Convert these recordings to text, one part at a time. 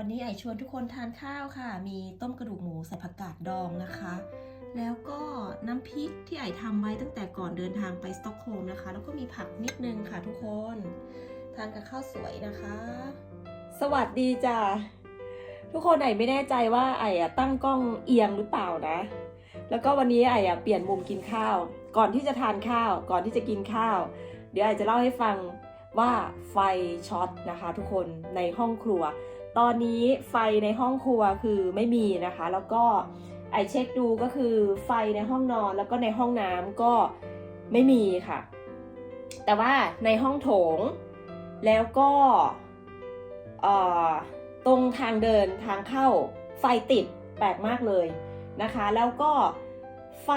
วันนี้ไอชวนทุกคนทานข้าวค่ะ มีต้มกระดูกหมูใส่ผักกาดดองนะคะ แล้วก็น้ำพริกที่ไอทำไว้ตั้งแต่ก่อนเดินทางไปสต็อกโฮล์มนะคะ แล้วก็มีผักนิดนึงค่ะทุกคน ทานกับข้าวสวยนะคะ สวัสดีจ้ะทุกคนไอไม่แน่ใจว่าไออะตั้งกล้องเอียงหรือเปล่านะ แล้วก็วันนี้ไออะเปลี่ยนมุมกินข้าว ก่อนที่จะทานข้าว ก่อนที่จะกินข้าว เดี๋ยวไอจะเล่าให้ฟังว่าไฟช็อตนะคะ ทุกคนในห้องครัว ตอนนี้ไฟในห้องครัวคือไม่มีนะคะ แล้วก็ไอเช็คดูก็คือไฟในห้องนอนแล้วก็ในห้องน้ำก็ไม่มีค่ะ แต่ว่าในห้องโถงแล้วก็ตรงทางเดินทางเข้าไฟติดแปลกมากเลยนะคะ แล้วก็ไฟ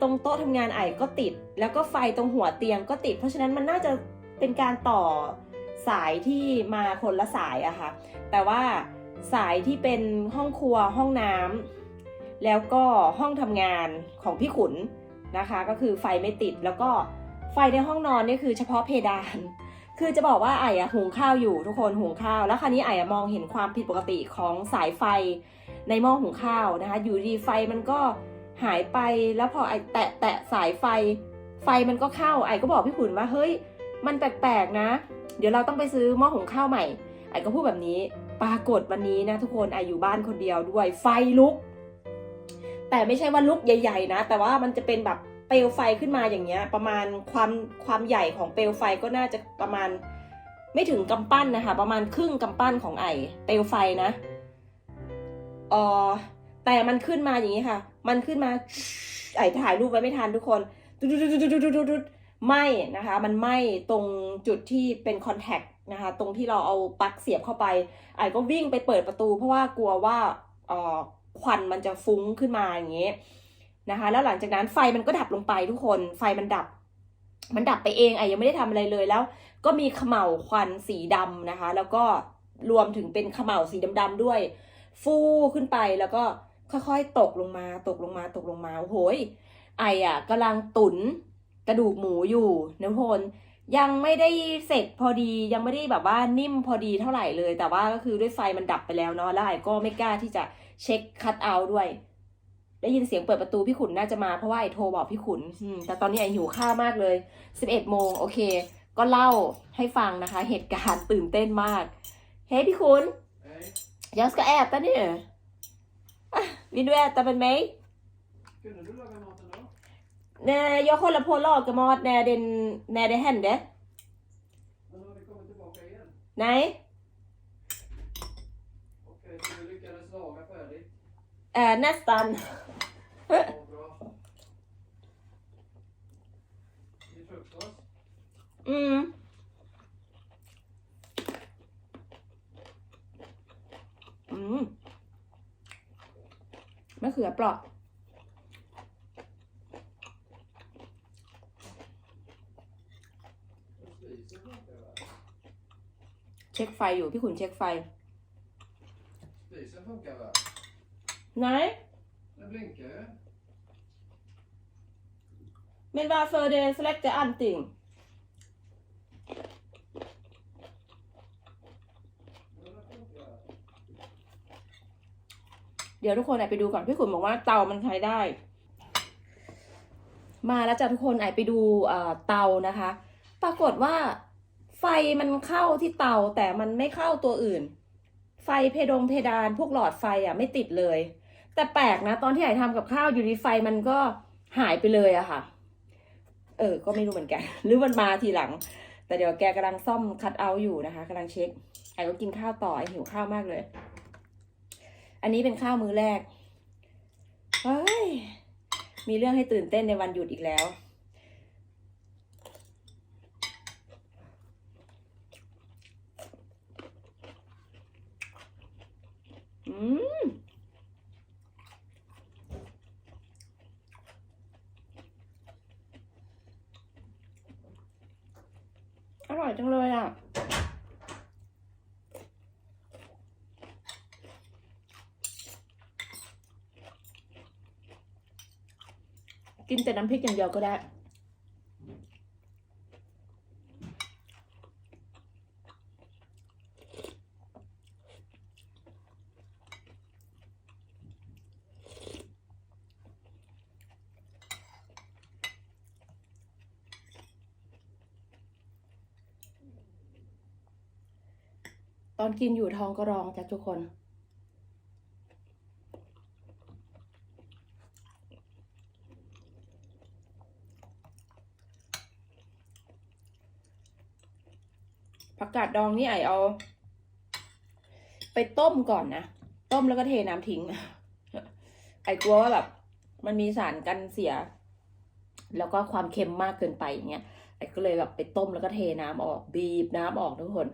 ตรงโต๊ะทำงานไอก็ติด แล้วก็ไฟตรงหัวเตียงก็ติด เพราะฉะนั้นมันน่าจะเป็นการต่อ สายที่มาคนละสายอะค่ะ แต่ว่าสายที่เป็นห้องครัวห้องน้ำแล้วก็ห้องทำงานของพี่ขุนนะคะ ก็คือไฟไม่ติดแล้วก็ไฟในห้องนอนนี่คือเฉพาะเพดาน คือจะบอกว่าไอ้อะหุงข้าวอยู่ทุกคนหุงข้าว แล้วคราวนี้ไอ้อะมองเห็นความผิดปกติของสายไฟในหม้อหุงข้าวนะคะ อยู่ดีไฟมันก็หายไปแล้วพอไอ้แตะแตะสายไฟ ไฟมันก็เข้าไอ้ก็บอกพี่ขุนว่าเฮ้ย มันแปลกๆนะ เดี๋ยวเราต้องไปซื้อหม้อหุงข้าวใหม่ไอ้ก็พูดแบบนี้ ปรากฏวันนี้นะทุกคนไอ้อยู่บ้านคนเดียวด้วย ไฟลุก แต่ไม่ใช่ว่าลุกใหญ่ ๆ นะ แต่ว่ามันจะเป็นแบบเปลวไฟขึ้นมาอย่างเงี้ย ประมาณความความใหญ่ของเปลวไฟก็น่าจะประมาณ ไม่ถึงกำปั้นนะคะ ประมาณครึ่งกำปั้นของไอเปลวไฟนะเออแต่มันขึ้นมาอย่างนี้ค่ะ มันขึ้นมาไอถ่ายรูปไว้ไม่ทันทุกคนดุดดุดุดุดุดุ ไหม้นะคะมันไหม้ตรงจุดที่เป็นคอนแทคนะคะตรงที่เราเอาปลั๊กเสียบเข้าไปไอ้ก็วิ่งไปเปิดประตู เพราะว่ากลัวว่าเอ่อควันมันจะฟุ้งขึ้นมาอย่างเงี้ยนะคะแล้วหลังจากนั้นไฟมันก็ดับลงไปทุกคนไฟมันดับ มันดับไปเองไอ้ยังไม่ได้ทำอะไรเลยแล้ว ก็มีเขม่าวควันสีดำนะคะ แล้วก็รวมถึงเป็นเขม่าวสีดำๆด้วย ฟูขึ้นไปแล้วก็ค่อยๆตกลงมาตกลงมาตกลงมาโอ้โหไอ้อะกำลังตุน กระดูกหมูอยู่นะทุกคนยังไม่ได้เสร็จพอดียังไม่ได้แบบว่านิ่มพอดีเท่าไหร่เลย แต่ว่าก็คือด้วยไฟมันดับไปแล้วเนาะแล้วไอ้ก็ไม่กล้าที่จะเช็คคัตเอาท์ด้วย ได้ยินเสียงเปิดประตูพี่ขุนน่าจะมาเพราะว่าไอ้โทรบอกพี่ขุนอืมแต่ตอนนี้ไอ้หิวข้าวมากเลยสิบเอ็ดโมงโอเค ก็เล่าให้ฟังนะคะ เหตุการณ์ตื่นเต้นมาก เฮ้ยพี่ขุน Hej, jag ska äta nu Ah, vill du äta med mig kunde du laga maten då? Nej, jag håller på att laga mat när, den, när det hände Men har vi kommit tillbaka igen? Nej, Okej, så du lyckades laga färdigt? eh, nästan Ja, bra. Till frukost? Mm. Mm. มะเขือเปราะ Och spisen funkar väl? เช็คไฟอยู่พี่ขุนเช็คไฟ Spisen funkar väl? ไหน Den blinkar ju. Men varför det släckte allting? Ja, den funkar. เดี๋ยวทุกคนไอไปดูก่อนพี่ขุนบอกว่าเตามันใช้ได้ มาแล้วจ้ะทุกคนไอไปดูเอ่อเตานะคะ ปรากฏว่า ไฟมันเข้าที่เตาแต่มันไม่เข้าตัวอื่น ไฟเพดงเพดานพวกหลอดไฟอะไม่ติดเลย แต่แปลกนะตอนที่ไอทำกับข้าวอยู่ดีไฟมันก็หายไปเลยอะค่ะ เออ ก็ไม่รู้เหมือนกัน หรือมันมาทีหลัง แต่เดี๋ยวแกกำลังซ่อมคัดเอาอยู่นะคะกำลังเช็คไอก็กินข้าวต่อไอหิวข้าวมากเลย อันนี้เป็นข้าวมื้อแรกเฮ้ยมีเรื่องให้ตื่นเต้นในวันหยุดอีกแล้ว อืมอร่อยจังเลยอะกินแต่น้ำพริกอย่างเดียวก็ได้ อนกินอยู่ท้องก็ร้องจ้ะทุกคน ผักกาดดองนี่ไอเอา ไปต้มก่อนนะ ต้มแล้วก็เทน้ำทิ้ง ไอกลัวว่าแบบ มันมีสารกันเสีย แล้วก็ความเค็มมากเกินไปอย่างเงี้ยไอก็เลยแบบไปต้มแล้วก็เทน้ำออกบีบน้ำออกทุกคน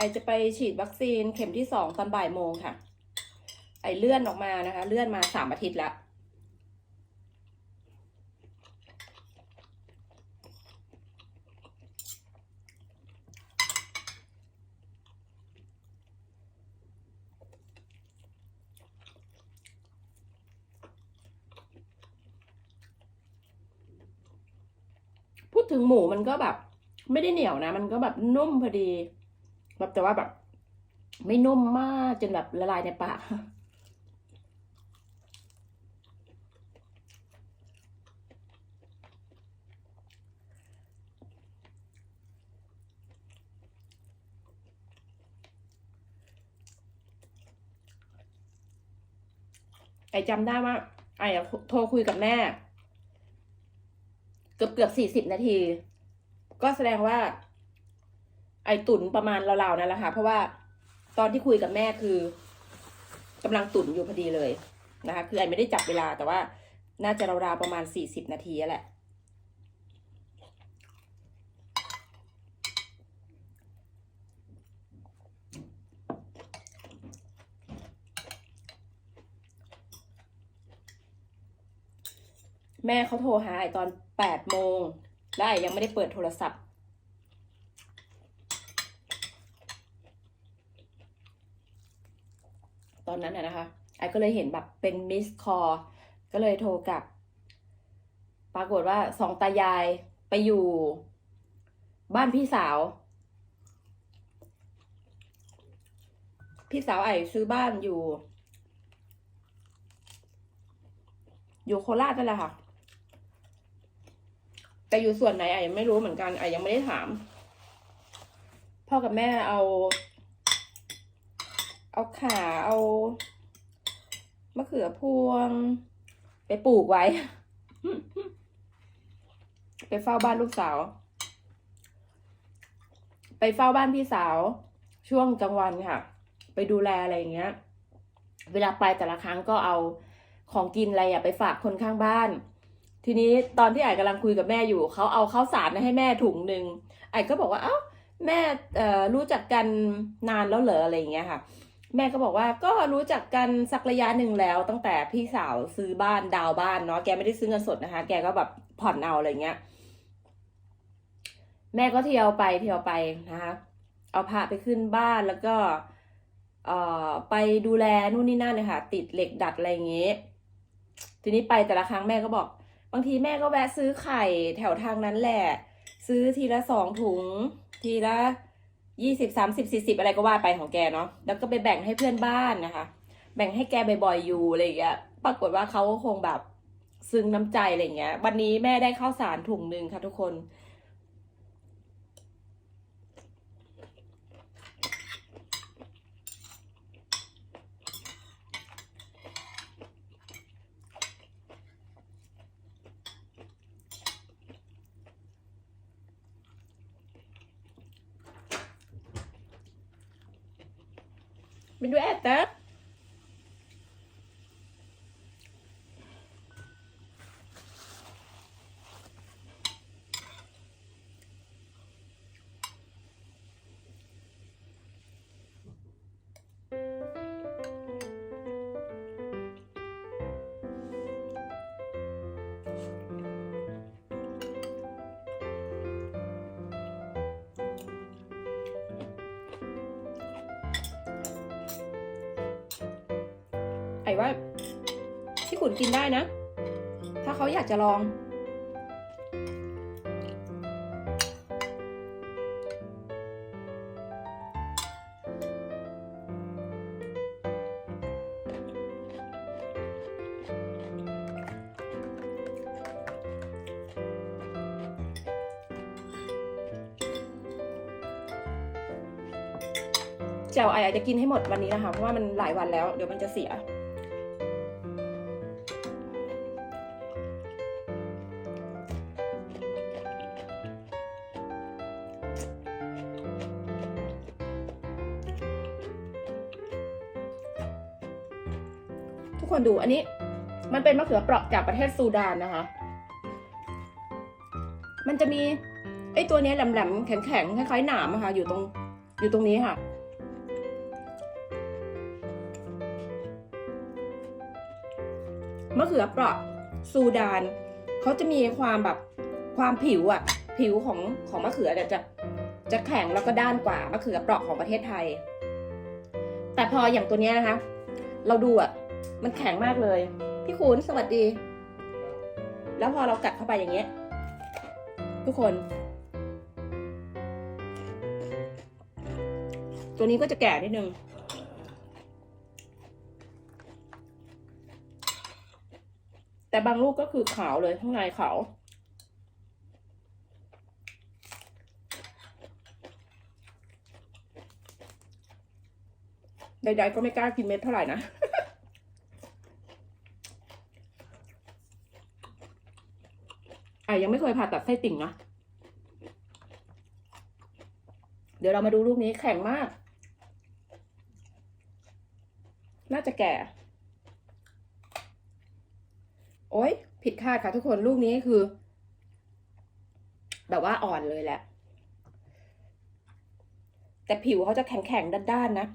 ไอจะไปฉีดวัคซีนเข็มที่สองตอนบ่ายโมงค่ะ ไอเลื่อนออกมานะคะ เลื่อนมาสามอาทิตย์แล้วพูดถึงหมูมันก็แบบ ไม่ได้เหนียวนะ มันก็แบบนุ่มพอดี แบบแต่ว่าแบบ ไม่นุ่มมากจนแบบละลายในปากไอจำได้ว่า ไออะโทรคุยกับแม่ เกือบเกือบสี่สิบนาที ก็แสดงว่า ไอตุนประมาณราวๆนั่นแหละค่ะ เพราะว่าตอนที่คุยกับแม่คือกำลังตุนอยู่พอดีเลยนะคะ คือไอไม่ได้จับเวลาแต่ว่าน่าจะราวๆประมาณสี่สิบนาทีแหละแม่เขาโทรหาไอตอนแปดโมงและไอยังไม่ได้เปิดโทรศัพท์ ตอนนั้นน่ะนะคะไอ้ก็เลยเห็นแบบเป็นมิสคอลก็เลยโทรกลับ ปรากฏว่าสองตายายไปอยู่บ้านพี่สาว พี่สาวไอ้ซื้อบ้านอยู่ อยู่โคราชนั่นแหละค่ะ แต่อยู่ส่วนไหนไอ้ยังไม่รู้เหมือนกันไอ้ยังไม่ได้ถาม พ่อกับแม่เอา เอาขาเอามะเขือพวง ไปปลูกไว้ ไปเฝ้าบ้านลูกสาว ไปเฝ้าบ้านพี่สาว ช่วงกลางวันค่ะ ไปดูแลอะไรอย่างเงี้ย เวลาไปแต่ละครั้งก็เอาของกินอะไรอะไปฝากคนข้างบ้าน ทีนี้ตอนที่ไอ้กำลังคุยกับแม่อยู่เขาเอาข้าวสารมาให้แม่ถุงหนึ่งไอ้ก็บอกว่าเอ้าแม่รู้จักกันนานแล้วเหรออะไรอย่างเงี้ยค่ะ แม่ก็บอกว่าก็รู้จักกันสักระยะหนึ่งแล้ว ตั้งแต่พี่สาวซื้อบ้านดาวบ้านเนาะแกไม่ได้ซื้อเงินสดนะคะ แกก็แบบผ่อนเอาอะไรเงี้ย แม่ก็เที่ยวไปเที่ยวไปนะคะเอาพาไปขึ้นบ้านแล้วก็เอ่อไปดูแลนู่นนี่นั่นเลยค่ะติดเหล็กดัดอะไรอย่างเงี้ยทีนี้ไปแต่ละครั้งแม่ก็บอก บางทีแม่ก็แวะซื้อไข่แถวทางนั้นแหละ ซื้อทีละสองถุง ทีละ ยี่สิบสามสิบสี่สิบอะไรก็ว่าไปของแกเนาะแล้วก็ไปแบ่งให้เพื่อนบ้านนะคะ แบ่งให้แกบ่อยๆอยู่อะไรอย่างเงี้ยปรากฏว่าเขาก็คงแบบซึ้งน้ำใจอะไรอย่างเงี้ย วันนี้แม่ได้ข้าวสารถุงหนึ่งค่ะทุกคน Vill du อ้ว่าพี่ขุนกินได้นะ ถ้าเขาอยากจะลอง แจ่วไออาจจะกินให้หมดวันนี้นะคะ เพราะว่ามันหลายวันแล้ว เดี๋ยวมันจะเสีย ทุกคนดูอันนี้ มันเป็นมะเขือเปราะจากประเทศซูดานนะคะ มันจะมีไอ้ตัวนี้แหลมๆแข็งๆคล้ายๆหนามอะค่ะอยู่ตรงอยู่ตรงนี้ค่ะ มะเขือเปราะซูดานเขาจะมีความแบบความผิวอะผิวของของมะเขือเนี่ยจะจะแข็งแล้วก็ด้านกว่ามะเขือเปราะของประเทศไทย แต่พออย่างตัวนี้นะคะ เราดูอะ มันแข็งมากเลย พี่คุณสวัสดี แล้วพอเรากัดเข้าไปอย่างเงี้ย ทุกคน ตัวนี้ก็จะแก่นิดนึงแต่บางลูกก็คือขาวเลยข้างในขาวใดๆก็ไม่กล้ากินเม็ดเท่าไหร่นะ อะยังไม่เคยผ่าตัดไส้ติ่งนะ เดี๋ยวเรามาดูลูกนี้แข็งมาก น่าจะแก่ โอ๊ย ผิดคาดค่ะทุกคนลูกนี้คือ แบบว่าอ่อนเลยแหละ แต่ผิวเขาจะแข็งๆด้านๆนะ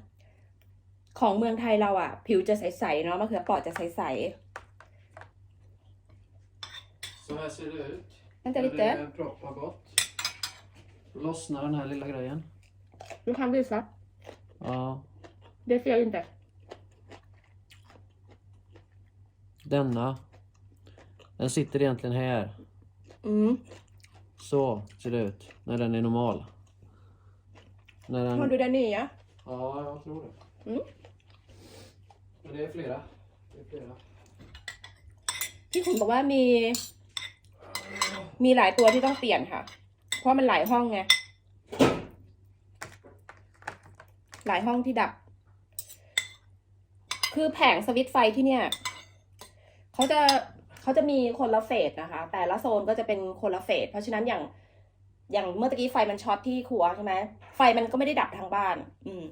ของเมืองไทยเราอะ ผิวจะใสๆเนาะมะเขือเปราะจะใสๆ Så här ser det ut. Vänta Det lite. blir proppar bort. Lossnar den här lilla grejen. ๆดูคำดิซับ Ja. เดฟเฟียอินแต่ Denna. Den sitter egentligen här. อืม Så ser det ut när den är normal. När มัน den... ดูด้านนี้อะ Ja, jag tror det. Mm. Men det är flera. Det är flera. พี่คุณบอกว่ามี มีหลายตัวที่ต้องเปลี่ยนค่ะ เพราะมันหลายห้องไง หลายห้องที่ดับ คือแผงสวิตช์ไฟที่เนี่ย เขาจะเขาจะมีคนละเฟสนะคะ แต่ละโซนก็จะเป็นคนละเฟส เพราะฉะนั้นอย่างอย่างเมื่อกี้ไฟมันช็อตที่ครัวใช่ไหม ไฟมันก็ไม่ได้ดับทางบ้าน อืม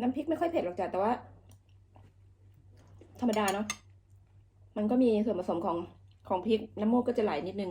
น้ำพริกไม่ค่อยเผ็ดหรอกจ้ะแต่ว่า ธรรมดาเนาะมันก็มีส่วนผสมของของพริกน้ำมูกก็จะไหลนิดนึง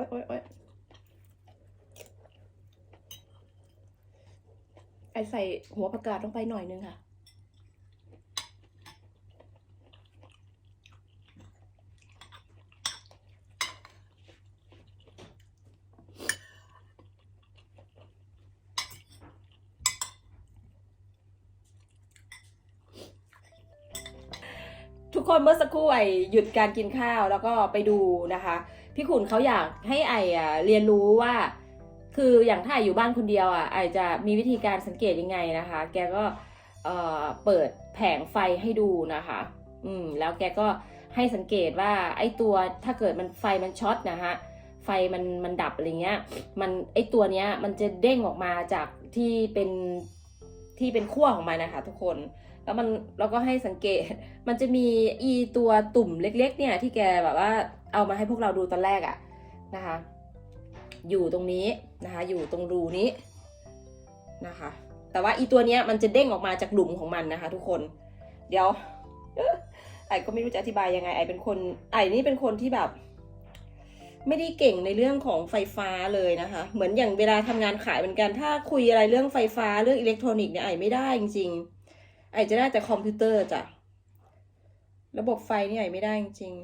อ๊ยโอ๊ยโอ๊ยไอใส่หัวผักกาดลงไปหน่อยนึงค่ะ ทุกคนเมื่อสักครู่ไอหยุดการกินข้าวแล้วก็ไปดูนะคะ พี่ขุนเขาอยากให้ไออะเรียนรู้ว่า คืออย่างถ้าไออยู่บ้านคนเดียวอะไอจะมีวิธีการสังเกตยังไงนะคะ แกก็เอ่อเปิดแผงไฟให้ดูนะคะ อืมแล้วแกก็ให้สังเกตว่าไอตัวถ้าเกิดมันไฟมันช็อตนะฮะไฟมันมันดับอะไรเงี้ย มันไอตัวเนี้ยมันจะเด้งออกมาจากที่เป็น ที่เป็นขั้วของมันนะคะทุกคน แล้วมันเราก็ให้สังเกต มันจะมีอีตัวตุ่มเล็ก ๆ เนี่ยที่แกแบบว่าเอามาให้พวกเราดูตอนแรกอะนะคะ อยู่ตรงนี้นะคะ อยู่ตรงรูนี้นะคะ แต่ว่าอีตัวเนี้ยมันจะเด้งออกมาจากหลุมของมันนะคะ ทุกคน เดี๋ยวไอ้ก็ไม่รู้จะอธิบายยังไงไอ้เป็นคนไอ้นี่เป็นคนที่แบบ ไม่ได้เก่งในเรื่องของไฟฟ้าเลยนะคะ เหมือนอย่างเวลาทำงานขายเหมือนกัน ถ้าคุยอะไรเรื่องไฟฟ้าเรื่องอิเล็กทรอนิกส์เนี่ยไอ้ไม่ได้จริงๆไอ้จะได้แต่คอมพิวเตอร์จ้ะระบบไฟนี่ไอ้ไม่ได้จริง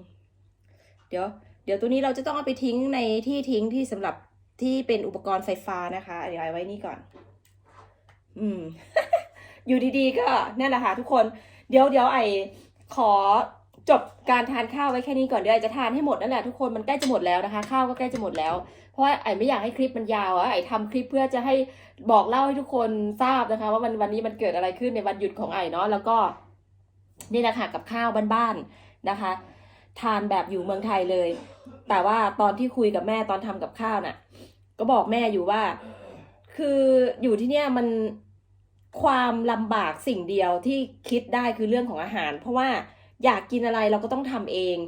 ๆเดี๋ยว เดี๋ยวตัวนี้เราจะต้องเอาไปทิ้งในที่ทิ้งที่สำหรับที่เป็นอุปกรณ์ไฟฟ้านะคะเดี๋ยวไอ้ไว้นี่ก่อน อืม อยู่ดีๆก็นั่นแหละค่ะทุกคน เดี๋ยวเดี๋ยวไอขอ จบการทานข้าวไว้แค่นี้ก่อนเดี๋ยวไอจะทานให้หมดนั่นแหละทุกคนมันใกล้จะหมดแล้วนะคะ ข้าวก็ใกล้จะหมดแล้ว เพราะว่าไอไม่อยากให้คลิปมันยาวอะไอทำคลิปเพื่อจะให้บอกเล่าให้ทุกคนทราบนะคะ ว่าวันวันนี้มันเกิดอะไรขึ้นในวันหยุดของไอเนาะแล้วก็ นี่แหละค่ะกับข้าวบ้านๆนะคะ ทานแบบอยู่เมืองไทยเลย แต่ว่าตอนที่คุยกับแม่ตอนทำกับข้าวน่ะ ก็บอกแม่อยู่ว่า คืออยู่ที่เนี่ยมันความลำบากสิ่งเดียวที่คิดได้คือเรื่องของอาหาร เพราะว่า อยากกินอะไรเราก็ต้องทำเอง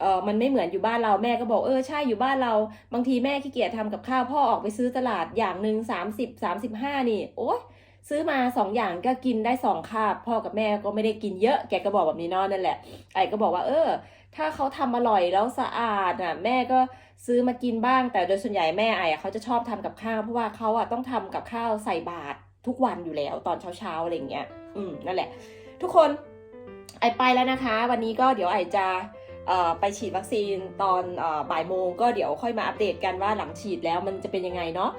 เออมันไม่เหมือนอยู่บ้านเราแม่ก็บอกเออใช่อยู่บ้านเราบางทีแม่ขี้เกียจทำกับข้าวพ่อออกไปซื้อตลาดอย่างหนึ่งสามสิบสามสิบห้านี่โอ๊ยซื้อมาสองอย่างก็กินได้สองคาบพ่อกับแม่ก็ไม่ได้กินเยอะแกก็บอกแบบนี้นอนนั่นแหละ ไอ้ก็บอกว่า เออ ถ้าเขาทำอร่อยแล้วสะอาดอะ แม่ก็ซื้อมากินบ้าง แต่โดยส่วนใหญ่แม่ไอ้เขาจะชอบทำกับข้าวเพราะว่าเขาอะต้องทำกับข้าวใส่บาตรทุกวันอยู่แล้วตอนเช้าๆอะไรอย่างเงี้ย อืมนั่นแหละ ทุกคน ไอไปแล้วนะคะ วันนี้ก็เดี๋ยวไอจะไปฉีดวัคซีนตอนอบ่ายโมงก็เดี๋ยวค่อยมาอัปเดตกันว่าหลังฉีดแล้วมันจะเป็นยังไงเนาะ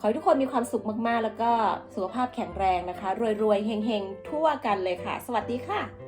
ขอให้ทุกคนมีความสุขมากๆ แล้วก็สุขภาพแข็งแรงนะคะ รวยๆเฮงๆ ทั่วกันเลยค่ะ สวัสดีค่ะ